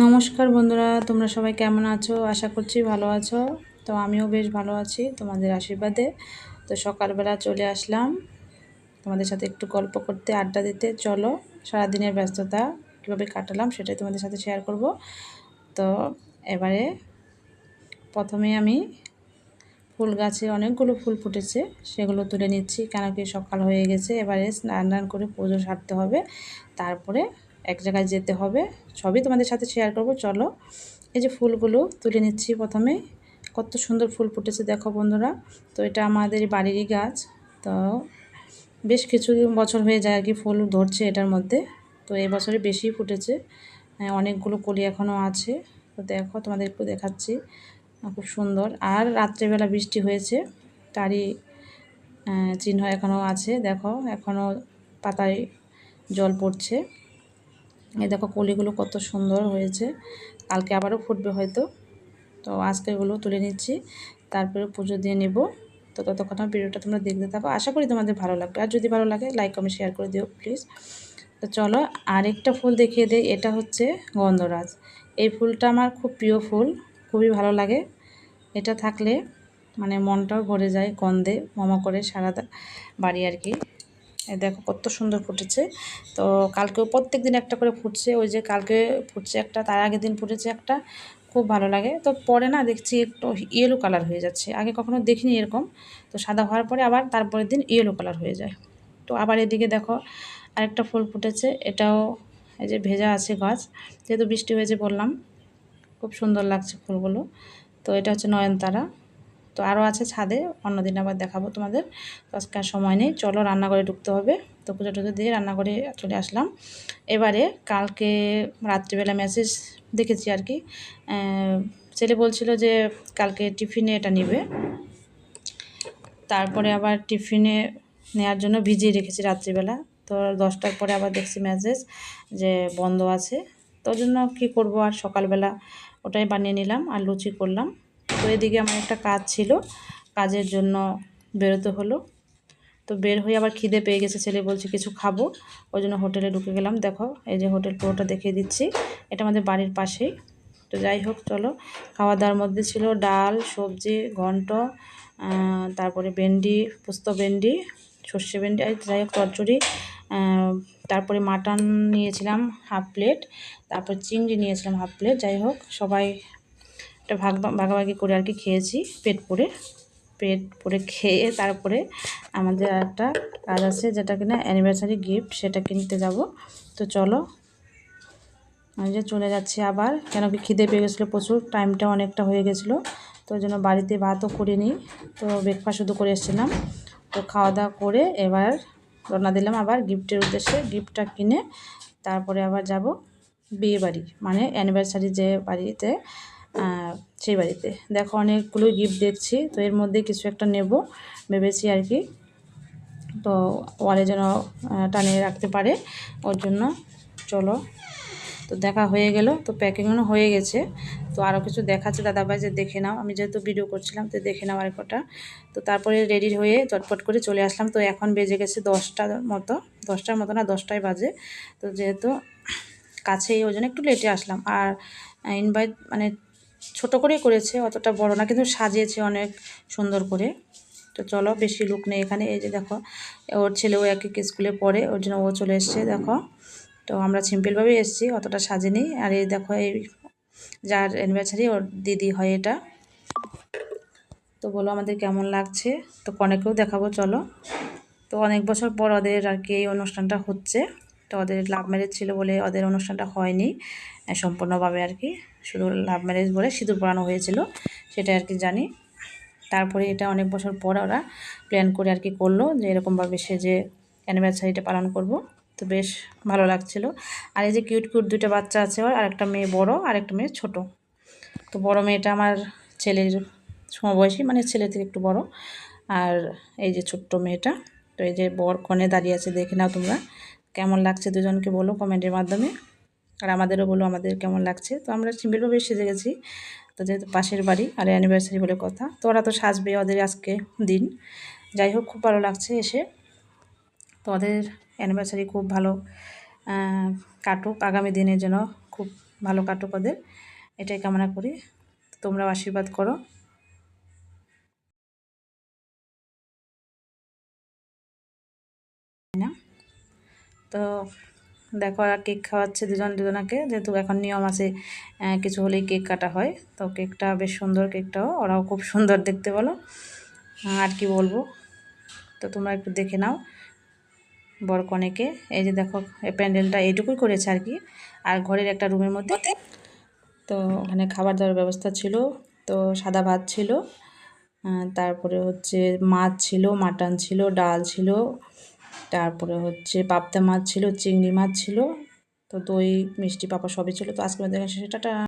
নমস্কার বন্ধুরা, তোমরা সবাই কেমন আছো? আশা করছি ভালো আছো। তো আমিও বেশ ভালো আছি তোমাদের আশীর্বাদে। তো সকালবেলা চলে আসলাম। তোমাদের সাথে একটু গল্প করতে, আড্ডা দিতে। চলো, সারাদিনের ব্যস্ততা কীভাবে কাটালাম সেটাই তোমাদের সাথে শেয়ার করব। তো এবারে প্রথমে আমি ফুল গাছে অনেকগুলো ফুল ফুটেছে, সেগুলো তুলে নিচ্ছি। কেন কি সকাল হয়ে গেছে, এবারে স্নান করে পুজো সারতে হবে। তারপরে এক জায়গায় যেতে হবে। সবই তোমাদের সাথে শেয়ার করব। চলো এই যে ফুলগুলো তুলে নিচ্ছি প্রথমে। কত সুন্দর ফুল ফুটেছে দেখো বন্ধুরা। তো এটা আমাদের বাড়িরই গাছ। তো বেশ কিছু বছর হয়ে যায় আর কি ফুল ধরছে এটার মধ্যে। তো এই বছরে বেশি ফুটেছে। হ্যাঁ, অনেকগুলো কলি এখনও আছে। তো দেখো তোমাদের একটু দেখাচ্ছি। খুব সুন্দর। আর রাত্রেবেলা বৃষ্টি হয়েছে। তারই চিহ্ন এখনও আছে। দেখো এখনও পাতায় জল পড়ছে। এই দেখো কলিগুলো কত সুন্দর হয়েছে। কালকে আবারও ফুটবে হয়তো। তো আজকেরগুলো তুলে নিচ্ছি। তারপরে পুজো দিয়ে নেব। তো ততক্ষণ ভিডিওটা তোমরা দেখতে থাকো। আশা করি তোমাদের ভালো লাগবে। আর যদি ভালো লাগে লাইক কমেন্ট শেয়ার করে দিও প্লিজ তো চলো, আরেকটা ফুল দেখিয়ে দেয় এটা হচ্ছে গন্ধরাজ। এই ফুলটা আমার খুব প্রিয় ফুল। খুবই ভালো লাগে। এটা থাকলে মানে মনটাও ভরে যায় গন্ধে, মমা করে সারা বাড়ি আর কি। দেখো কত সুন্দর ফুটেছে। তো কালকেও প্রত্যেক দিন একটা করে ফুটছে, ওই যে কালকে ফুটছে একটা, তার আগের দিন ফুটেছে একটা, খুব ভালো লাগে। তো পরে না দেখছি একটু ইয়েলো কালার হয়ে যাচ্ছে, আগে কখনো দেখিনি এরকম। তো সাদা হওয়ার পরে আবার তারপরের দিন ইয়েলো কালার হয়ে যায়। তো আবার এদিকে দেখো আরেকটা ফুল ফুটেছে, এটাও এই যে ভেজা আছে গাছ, যেহেতু বৃষ্টি হয়েছে বললাম, খুব সুন্দর লাগছে ফুলগুলো। তো এটা হচ্ছে নয়নতারা। তো আরও আছে ছাদে, অন্যদিন আবার দেখাবো তোমাদের। তো আজকে আর সময় নেই, চলো রান্নাঘরে ঢুকতে হবে। তো পুজো টুজো দিয়ে রান্নাঘরে চলে আসলাম। এবারে কালকে রাত্রিবেলা মেসেজ দেখেছি আর কি। ছেলে বলছিল যে কালকে টিফিনে এটা নিবে। তারপরে আবার টিফিনে নেওয়ার জন্য ভিজিয়ে রেখেছি রাত্রিবেলা। তো দশটার পরে আবার দেখছি মেসেজ যে বন্ধ আছে। তো জন্য কী করব আর সকালবেলা ওটাই বানিয়ে নিলাম আর লুচি করলাম। তো এদিকে আমার একটা কাজ ছিল, কাজের জন্য বেরোতে হলো। তো বের হয়ে আবার খিদে পেয়ে গেছে, ছেলে বলছে কিছু খাব। ওই জন্য হোটেলে ঢুকে গেলাম। দেখো, এই যে হোটেল পুরোটা দেখিয়ে দিচ্ছি। এটা আমাদের বাড়ির পাশেই। তো যাই হোক, চলো। খাওয়া দাওয়ার মধ্যে ছিল ডাল, সবজি, ঘন্ট তারপরে ভেন্ডি, পুস্ত ভেন্ডি, সর্ষে ভেন্ডি, আর যাই হোক, চচ্চড়ি তারপরে মাটন নিয়েছিলাম হাফ প্লেট, তারপর চিংড়ি নিয়েছিলাম হাফ প্লেট। যাই হোক, সবাই একটা ভাগ ভাগাভাগি করে আর কি খেয়েছি, পেট পরে পেট পরে খেয়ে তারপরে আমাদের একটা কাজ আছে, যেটা কিনা অ্যানিভার্সারি গিফট সেটা কিনতে যাব। তো চলো, আমি যে চলে যাচ্ছি আবার, কেন কি খিদে পেয়ে গেছিল প্রচুর টাইমটা অনেকটা হয়ে গেছিল। তো জন্য বাড়িতে ভাতও করিনি, তো ব্রেকফাস্ট শুধু করে এসেছিলাম। তো খাওয়া দাওয়া করে এবার রওনা দিলাম আবার গিফটের উদ্দেশ্যে গিফটটা কিনে তারপরে আবার যাব বিয়ে বাড়ি মানে অ্যানিভার্সারি যে বাড়িতে। সেই বাড়িতে। দেখো অনেকগুলো গিফট দেখছি, তো এর মধ্যে কিছু একটা নেব ভেবেছি আর কি। তো ওয়ালে যেন টানিয়ে রাখতে পারে, ওর জন্য। চলো। তো দেখা হয়ে গেল, তো প্যাকিংও হয়ে গেছে। তো আরও কিছু দেখাচ্ছে দাদাভাই যে দেখে নাও। আমি যেহেতু ভিডিও করছিলাম, তো দেখে নাও আরেকটা তো তারপরে রেডি হয়ে চটপট করে চলে আসলাম। তো এখন বেজে গেছে দশটার মতো দশটার মতো না, দশটায় বাজে। তো যেহেতু কাছেই, ওই জন্য একটু লেটে আসলাম। আর ইনভাইট মানে ছোট করেই করেছে, অতটা বড় না, কিন্তু সাজিয়েছে অনেক সুন্দর করে। তো চলো, বেশি লুক নেই এখানে। এই যে দেখো, ওর ছেলেও এক এক স্কুলে পড়ে, ওর জন্য ও চলে এসছে, দেখো। তো আমরা সিম্পলভাবেই এসেছি, অতটা সাজেনি। আর এই দেখো, এই যার অ্যানিভার্সারি ওর দিদি হয় এটা। তো বলো, আমাদের কেমন লাগছে? তো কনেকেও দেখাবো, চলো। তো অনেক বছর পর ওদের আর কি এই অনুষ্ঠানটা হচ্ছে। তো ওদের লাভ ম্যারেজ ছিল বলে ওদের অনুষ্ঠানটা হয়নি সম্পূর্ণভাবে আর কি। শুধু লাভ ম্যারেজ বলে সিঁদুর পড়ানো হয়েছিল সেটা আর কি জানি। তারপরে এটা অনেক বছর পর ওরা প্ল্যান করে আর কি করল যে এরকমভাবে সে যে অ্যানিভার্সারিটা পালন করব। তো বেশ ভালো লাগছিল। আর এই যে কিউট কিউট দুটো বাচ্চা আছে ওর আর একটা মেয়ে বড় আর একটা মেয়ে ছোট। তো বড় মেয়েটা আমার ছেলের সমবয়সী মানে ছেলে থেকে একটু বড়। আর এই যে ছোট্ট মেয়েটা, তো এই যে বর কনে দাঁড়িয়ে আছে, দেখে নাও তোমরা। কেমন লাগছে দুজনকে বলো কমেন্টের মাধ্যমে। আর আমাদেরও বলো আমাদের কেমন লাগছে। তো আমরা সিম্পলভাবে সেজে গেছি। তো যেহেতু পাশের বাড়ি আর অ্যানিভার্সারি বলে কথা, তো ওরা তো সাজবে ওদের আজকে দিন। যাই হোক, খুব ভালো লাগছে এসে। তো ওদের অ্যানিভার্সারি খুব ভালো কাটুক। আগামী দিনের জন্য খুব ভালো কাটুক ওদের। এটাই কামনা করি। তোমরাও আশীর্বাদ করো। না? তো দেখো আর কেক খাওয়াচ্ছে দুজন দুজনাকে, যেহেতু এখন নিয়ম আছে কিছু হলেই কেক কাটা হয়। তো কেকটা বেশ সুন্দর কেকটাও, ওরাও খুব সুন্দর দেখতে বলো। আর কি বলব? তো তোমরা একটু দেখে নাও বর কনেকে এই যে দেখো প্যান্ডেলটা এইটুকুই করেছে আর কি। আর ঘরের একটা রুমের মধ্যে। তো ওখানে খাবার দাবার ব্যবস্থা ছিল, তো সাদা ভাত ছিল। তারপরে হচ্ছে মাছ ছিল, মাটন ছিল, ডাল ছিল তারপরে হচ্ছে পাবদা মাছ ছিল, চিংড়ি মাছ ছিল, তো দই, মিষ্টি পাপা সবই ছিল, তো আজকে আমাদের সেটা